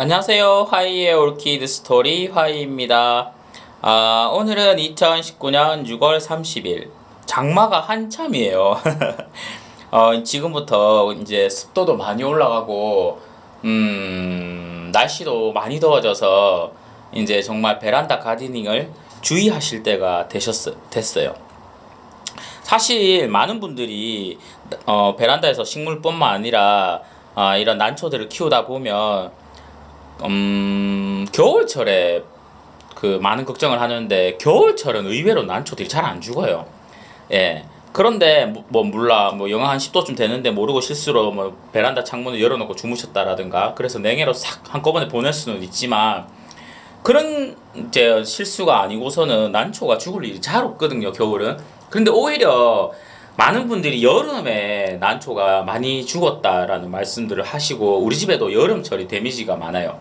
안녕하세요. 화이의 올키드 스토리 화이입니다. 아, 오늘은 2019년 6월 30일. 장마가 한참이에요. 어, 지금부터 이제 습도도 많이 올라가고, 음, 날씨도 많이 더워져서 이제 정말 베란다 가디닝을 주의하실 때가 되셨어, 됐어요. 사실 많은 분들이 어, 베란다에서 식물뿐만 아니라 아, 이런 난초들을 키우다 보면 음, 겨울철에 그 많은 걱정을 하는데 겨울철은 의외로 난초들이 잘 안 죽어요. 예. 그런데 뭐, 뭐 몰라 뭐 영하 한 10도쯤 되는데 모르고 실수로 뭐 베란다 창문을 열어놓고 주무셨다라든가 그래서 냉해로 싹 한꺼번에 보낼 수는 있지만 그런 이제 실수가 아니고서는 난초가 죽을 일이 잘 없거든요 겨울은 그런데 오히려 많은 분들이 여름에 난초가 많이 죽었다라는 말씀들을 하시고 우리 집에도 여름철이 데미지가 많아요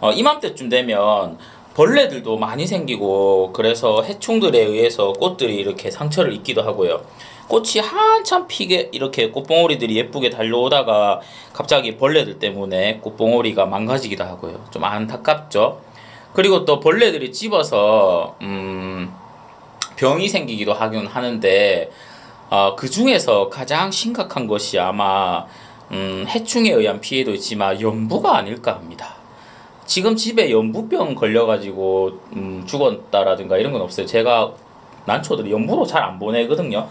어, 이맘때쯤 되면 벌레들도 많이 생기고 그래서 해충들에 의해서 꽃들이 이렇게 상처를 입기도 하고요. 꽃이 한참 피게 이렇게 꽃봉오리들이 예쁘게 달려오다가 갑자기 벌레들 때문에 꽃봉오리가 망가지기도 하고요. 좀 안타깝죠. 그리고 또 벌레들이 찝어서 음, 병이 생기기도 하긴 하는데 어, 그 중에서 가장 심각한 것이 아마 음, 해충에 의한 피해도 있지만 연부가 아닐까 합니다. 지금 집에 연부병 걸려가지고 음, 죽었다라든가 이런 건 없어요. 제가 난초들이 연부로 잘 안 보내거든요.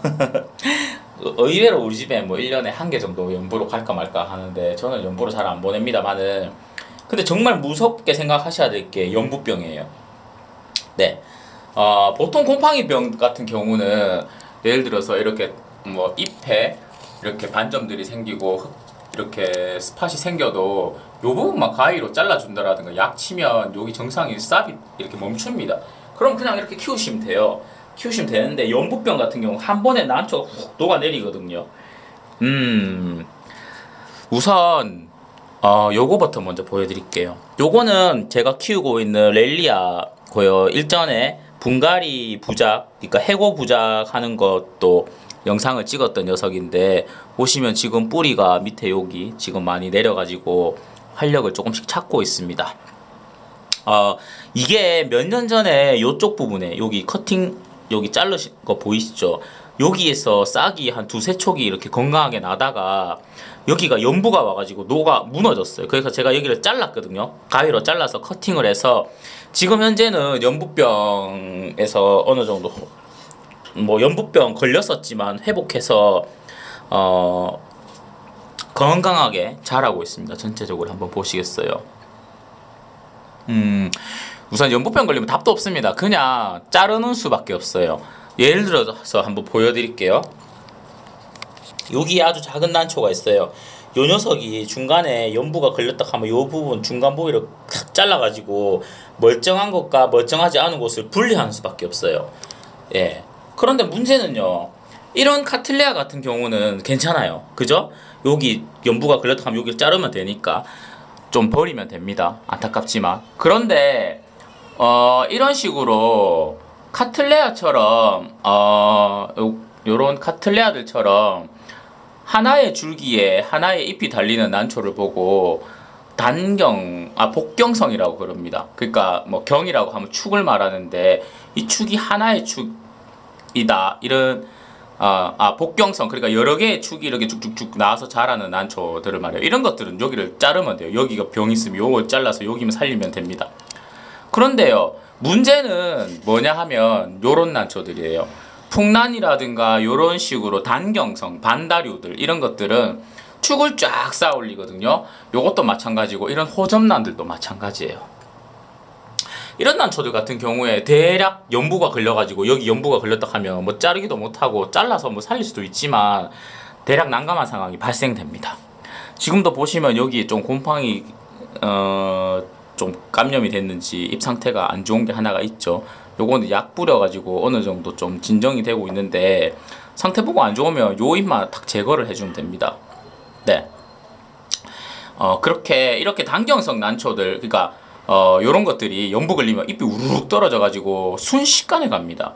의외로 우리 집에 뭐 1년에 한 개 정도 연부로 갈까 말까 하는데 저는 연부로 잘 안 보냅니다만은 근데 정말 무섭게 생각하셔야 될 게 연부병이에요. 네. 어, 보통 곰팡이병 같은 경우는 예를 들어서 이렇게 뭐 잎에 이렇게 반점들이 생기고 흙 이렇게 스팟이 생겨도 요 부분만 가위로 잘라준다라든가 약 치면 여기 정상이 쌉이 이렇게 멈춥니다. 그럼 그냥 이렇게 키우시면 돼요. 키우시면 되는데 연부병 같은 경우 한 번에 난초가 훅 녹아내리거든요. 음, 우선 어, 요거부터 먼저 보여드릴게요. 요거는 제가 키우고 있는 렐리아고요. 일전에 분갈이 부작, 그러니까 해고 부작 하는 것도 영상을 찍었던 녀석인데 보시면 지금 뿌리가 밑에 여기 지금 많이 내려가지고 활력을 조금씩 찾고 있습니다. 어, 이게 몇 년 전에 요쪽 부분에 여기 커팅 여기 자르신 거 보이시죠? 여기에서 싹이 한 두세 촉이 이렇게 건강하게 나다가 여기가 연부가 와가지고 녹아 무너졌어요. 그래서 제가 여기를 잘랐거든요. 가위로 잘라서 커팅을 해서 지금 현재는 연부병에서 어느 정도 뭐 연부병 걸렸었지만 회복해서 어 건강하게 자라고 있습니다. 전체적으로 한번 보시겠어요? 음 우선 연부병 걸리면 답도 없습니다. 그냥 자르는 수밖에 없어요. 예를 들어서 한번 보여드릴게요. 여기 아주 작은 난초가 있어요. 요 녀석이 중간에 연부가 걸렸다 하면 요 부분 중간 부위를 탁 잘라가지고 멀쩡한 것과 멀쩡하지 않은 곳을 분리하는 수밖에 없어요. 예. 그런데 문제는요. 이런 카틀레아 같은 경우는 괜찮아요. 그죠? 여기 연부가 걸렸다 하면 여기를 자르면 되니까 좀 버리면 됩니다. 안타깝지만. 그런데 어, 이런 식으로 카틀레아처럼 어, 요, 요런 카틀레아들처럼 하나의 줄기에 하나의 잎이 달리는 난초를 보고 단경 아 복경성이라고 그럽니다. 그러니까 뭐 경이라고 하면 축을 말하는데 이 축이 하나의 축이다 이런 아, 아 복경성 그러니까 여러 개의 축이 이렇게 쭉쭉쭉 나와서 자라는 난초들을 말해요. 이런 것들은 여기를 자르면 돼요. 여기가 병 있으면 요걸 잘라서 여기만 살리면 됩니다. 그런데요 문제는 뭐냐 하면 요런 난초들이에요. 풍란이라든가 요런 식으로 단경성, 반다류들 이런 것들은 축을 쫙 쌓아 올리거든요. 요것도 마찬가지고 이런 호접란들도 마찬가지예요. 이런 난초들 같은 경우에 대략 연부가 걸려가지고 여기 연부가 걸렸다 하면 뭐 자르기도 못하고 잘라서 뭐 살릴 수도 있지만 대략 난감한 상황이 발생됩니다. 지금도 보시면 여기 좀 곰팡이 어, 좀 감염이 됐는지 잎 상태가 안 좋은 게 하나가 있죠. 요거는 약 뿌려가지고 어느 정도 좀 진정이 되고 있는데 상태 보고 안 좋으면 요 잎만 탁 제거를 해주면 됩니다. 네. 어, 그렇게 이렇게 단경성 난초들, 그러니까 어, 요런 것들이 연부 걸리면 잎이 우르륵 떨어져가지고 순식간에 갑니다.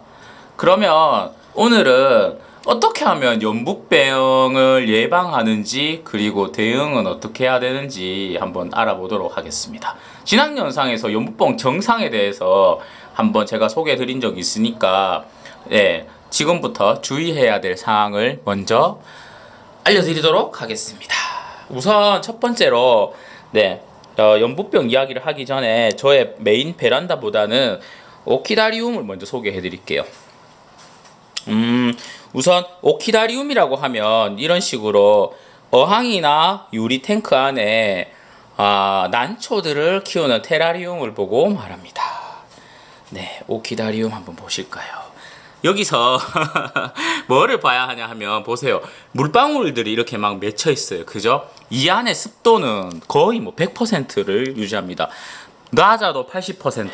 그러면 오늘은 어떻게 하면 연부병을 예방하는지 그리고 대응은 어떻게 해야 되는지 한번 알아보도록 하겠습니다. 지난 영상에서 연부병 정상에 대해서 한번 제가 소개해 드린 적이 있으니까 예, 지금부터 주의해야 될 사항을 먼저 알려드리도록 하겠습니다. 우선 첫 번째로 네 어, 연부병 이야기를 하기 전에 저의 메인 베란다보다는 오키다리움을 먼저 소개해 드릴게요. 음, 우선 오키다리움이라고 하면 이런 식으로 어항이나 유리 탱크 안에 아, 난초들을 키우는 테라리움을 보고 말합니다. 네, 오키다리움 한번 보실까요? 여기서 뭐를 봐야 하냐 하면 보세요. 물방울들이 이렇게 막 맺혀 있어요. 그죠? 이 안에 습도는 거의 뭐 100%를 유지합니다. 낮아도 80%.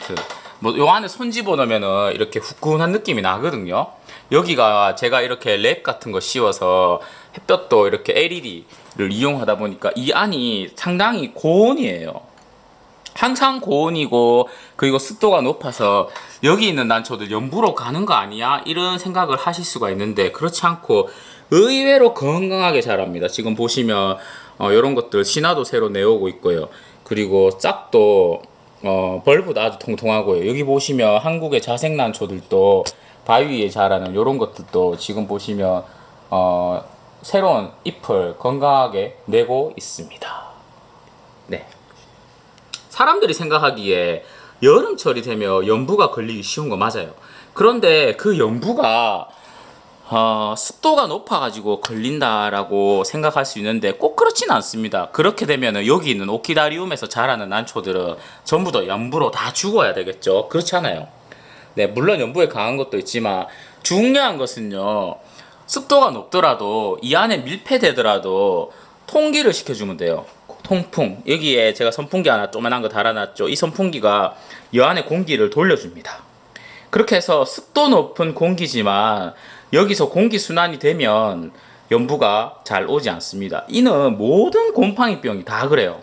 뭐 요 안에 손 집어넣으면은 이렇게 후끈한 느낌이 나거든요. 여기가 제가 이렇게 랩 같은 거 씌워서 햇볕도 이렇게 LED를 이용하다 보니까 이 안이 상당히 고온이에요. 항상 고온이고 그리고 습도가 높아서 여기 있는 난초들 연부로 가는 거 아니야? 이런 생각을 하실 수가 있는데 그렇지 않고 의외로 건강하게 자랍니다. 지금 보시면 어, 이런 것들 신화도 새로 내오고 있고요. 그리고 짝도 어, 벌브도 아주 통통하고요. 여기 보시면 한국의 자색 난초들도 바위 위에 자라는 이런 것들도 지금 보시면 어, 새로운 잎을 건강하게 내고 있습니다. 네. 사람들이 생각하기에 여름철이 되면 연부가 걸리기 쉬운 거 맞아요. 그런데 그 연부가 어, 습도가 높아가지고 걸린다라고 생각할 수 있는데 꼭 그렇지는 않습니다. 그렇게 되면 여기 있는 오키다리움에서 자라는 난초들은 전부 다 연부로 다 죽어야 되겠죠. 그렇지 않아요. 네, 물론 연부에 강한 것도 있지만 중요한 것은요. 습도가 높더라도 이 안에 밀폐되더라도 통기를 시켜주면 돼요. 통풍 여기에 제가 선풍기 하나 조만한 거 달아놨죠. 이 선풍기가 이 안에 공기를 돌려줍니다. 그렇게 해서 습도 높은 공기지만 여기서 공기 순환이 되면 연부가 잘 오지 않습니다. 이는 모든 곰팡이병이 다 그래요.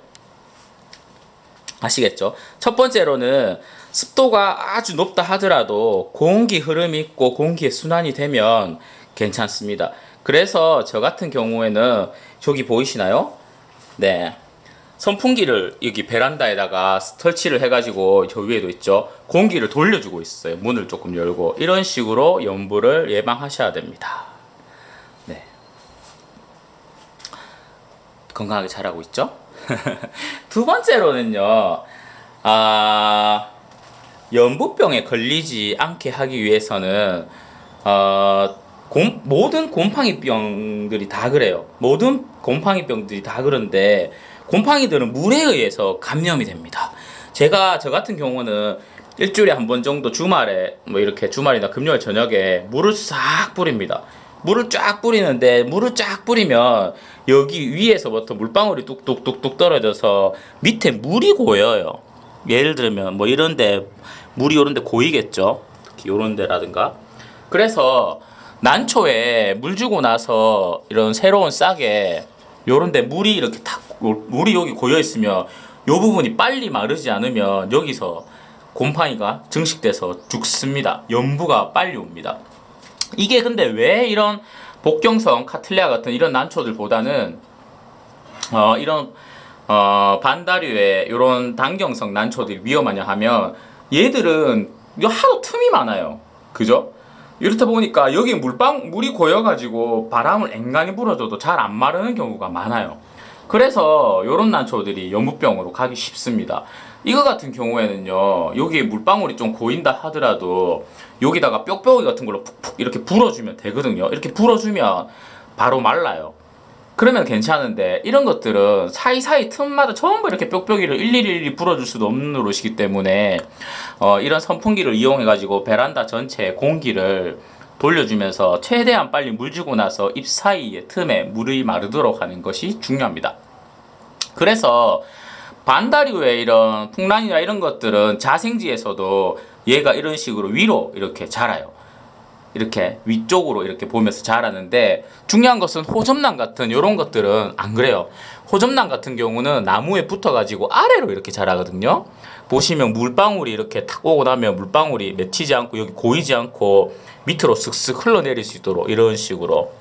아시겠죠? 첫 번째로는 습도가 아주 높다 하더라도 공기 흐름이 있고 공기의 순환이 되면 괜찮습니다. 그래서 저 같은 경우에는 저기 보이시나요? 네. 선풍기를 여기 베란다에다가 설치를 해가지고 저 위에도 있죠. 공기를 돌려주고 있어요. 문을 조금 열고 이런 식으로 연부를 예방하셔야 됩니다. 네. 건강하게 자라고 있죠. 두 번째로는요. 아 연부병에 걸리지 않게 하기 위해서는 어, 곰, 모든 곰팡이병들이 다 그래요. 모든 곰팡이병들이 다 그런데 곰팡이들은 물에 의해서 감염이 됩니다. 제가 저 같은 경우는 일주일에 한 번 정도 주말에 뭐 이렇게 주말이나 금요일 저녁에 물을 싹 뿌립니다. 물을 쫙 뿌리는데 물을 쫙 뿌리면 여기 위에서부터 물방울이 뚝뚝뚝뚝 떨어져서 밑에 물이 고여요. 예를 들면 뭐 이런데 물이 요런데 고이겠죠. 특히 요런 데라든가. 그래서 난초에 물 주고 나서 이런 새로운 싹에 요런데 물이 이렇게 탁 물이 여기 고여 있으면 요 부분이 빨리 마르지 않으면 여기서 곰팡이가 증식돼서 죽습니다. 연부가 빨리 옵니다. 이게 근데 왜 이런 복경성 카틀레아 같은 이런 난초들보다는 어 이런 어 반다류의 이런 단경성 난초들이 위험하냐 하면 얘들은 이거 하도 틈이 많아요. 그죠? 이렇다 보니까 여기 물방 물이 고여가지고 바람을 앵간히 불어줘도 잘 안 마르는 경우가 많아요. 그래서 이런 난초들이 연무병으로 가기 쉽습니다. 이거 같은 경우에는요, 여기에 물방울이 좀 고인다 하더라도 여기다가 뾱뾱이 같은 걸로 푹푹 이렇게 불어주면 되거든요. 이렇게 불어주면 바로 말라요. 그러면 괜찮은데 이런 것들은 사이사이 틈마다 전부 이렇게 뾱뾱이를 일일이 불어줄 수도 없는 노릇이기 때문에 어, 이런 선풍기를 이용해 가지고 베란다 전체에 공기를 돌려주면서 최대한 빨리 물 주고 나서 잎 사이에 틈에 물이 마르도록 하는 것이 중요합니다. 그래서 반다류의 이런 풍란이나 이런 것들은 자생지에서도 얘가 이런 식으로 위로 이렇게 자라요. 이렇게 위쪽으로 이렇게 보면서 자라는데 중요한 것은 호접란 같은 이런 것들은 안 그래요. 호접란 같은 경우는 나무에 붙어가지고 아래로 이렇게 자라거든요. 보시면 물방울이 이렇게 탁 오고 나면 물방울이 맺히지 않고 여기 고이지 않고 밑으로 슥슥 흘러내릴 수 있도록 이런 식으로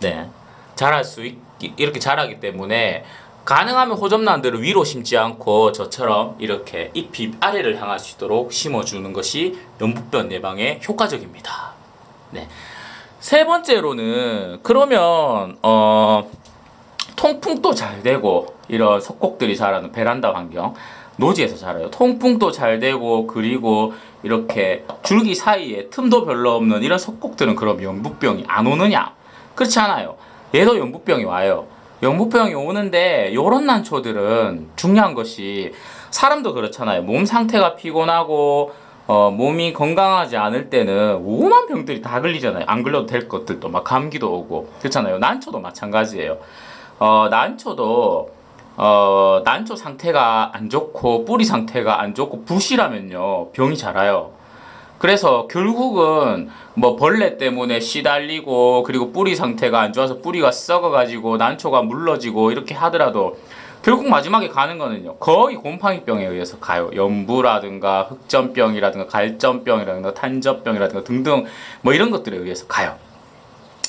네 자랄 수 있, 이렇게 자라기 때문에 가능하면 호접란들을 위로 심지 않고 저처럼 이렇게 잎이 아래를 향할 수 있도록 심어주는 것이 연부병 예방에 효과적입니다. 네. 세 번째로는 그러면 어 통풍도 잘 되고 이런 석곡들이 자라는 베란다 환경 노지에서 자라요. 통풍도 잘 되고 그리고 이렇게 줄기 사이에 틈도 별로 없는 이런 석곡들은 그럼 연부병이 안 오느냐? 그렇지 않아요. 얘도 연부병이 와요. 연부병이 오는데 요런 난초들은 중요한 것이 사람도 그렇잖아요. 몸 상태가 피곤하고 어, 몸이 건강하지 않을 때는 오만 병들이 다 걸리잖아요. 안 걸려도 될 것들도 막 감기도 오고 그렇잖아요. 난초도 마찬가지예요. 어, 난초도 어, 난초 상태가 안 좋고 뿌리 상태가 안 좋고 부실하면요 병이 자라요. 그래서 결국은 뭐 벌레 때문에 시달리고 그리고 뿌리 상태가 안 좋아서 뿌리가 썩어가지고 난초가 물러지고 이렇게 하더라도 결국 마지막에 가는 거는요 거의 곰팡이병에 의해서 가요 연부라든가 흑점병이라든가 갈점병이라든가 탄저병이라든가 등등 뭐 이런 것들에 의해서 가요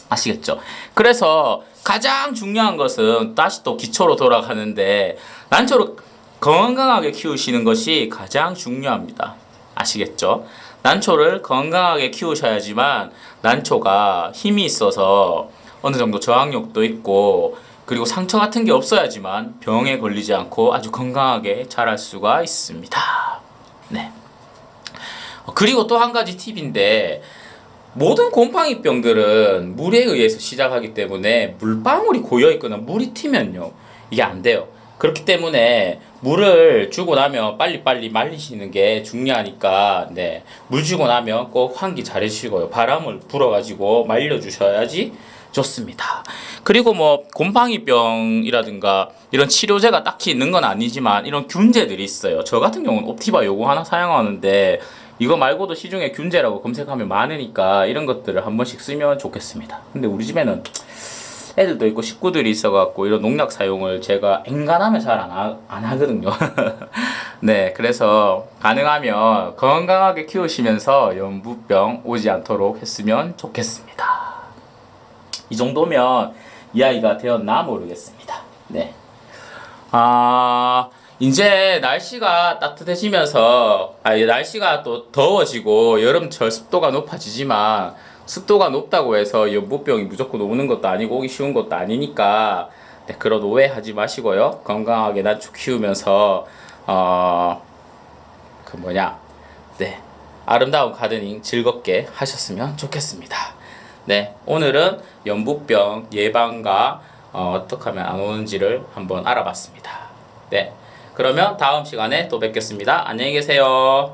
아시겠죠? 그래서 가장 중요한 것은 다시 또 기초로 돌아가는데 난초를 건강하게 키우시는 것이 가장 중요합니다. 아시겠죠? 난초를 건강하게 키우셔야지만 난초가 힘이 있어서 어느 정도 저항력도 있고 그리고 상처 같은 게 없어야지만 병에 걸리지 않고 아주 건강하게 자랄 수가 있습니다. 네. 어, 그리고 또 한 가지 팁인데 모든 곰팡이병들은 물에 의해서 시작하기 때문에 물방울이 고여 있거나 물이 튀면요 이게 안 돼요. 그렇기 때문에 물을 주고 나면 빨리빨리 말리시는 게 중요하니까 네. 물 주고 나면 꼭 환기 잘 해주시고요. 바람을 불어가지고 말려주셔야지 좋습니다. 그리고 뭐 곰팡이병이라든가 이런 치료제가 딱히 있는 건 아니지만 이런 균제들이 있어요. 저 같은 경우는 옵티바 요거 하나 사용하는데 이거 말고도 시중에 균제라고 검색하면 많으니까 이런 것들을 한 번씩 쓰면 좋겠습니다. 근데 우리 집에는 애들도 있고 식구들이 있어갖고 이런 농약 사용을 제가 엔간하면 잘안안 하거든요. 네, 그래서 가능하면 건강하게 키우시면서 연부병 오지 않도록 했으면 좋겠습니다. 이 정도면 이 아이가 되었나 모르겠습니다. 네. 아, 이제 날씨가 따뜻해지면서, 아, 이 날씨가 또 더워지고 여름철 습도가 높아지지만 습도가 높다고 해서 연부병이 무조건 오는 것도 아니고 오기 쉬운 것도 아니니까 네, 그런 오해하지 마시고요. 건강하게 난초 키우면서, 어, 그 뭐냐, 네. 아름다운 가드닝 즐겁게 하셨으면 좋겠습니다. 네, 오늘은 연부병 예방과 어, 어떻게 하면 안 오는지를 한번 알아봤습니다. 네, 그러면 다음 시간에 또 뵙겠습니다. 안녕히 계세요.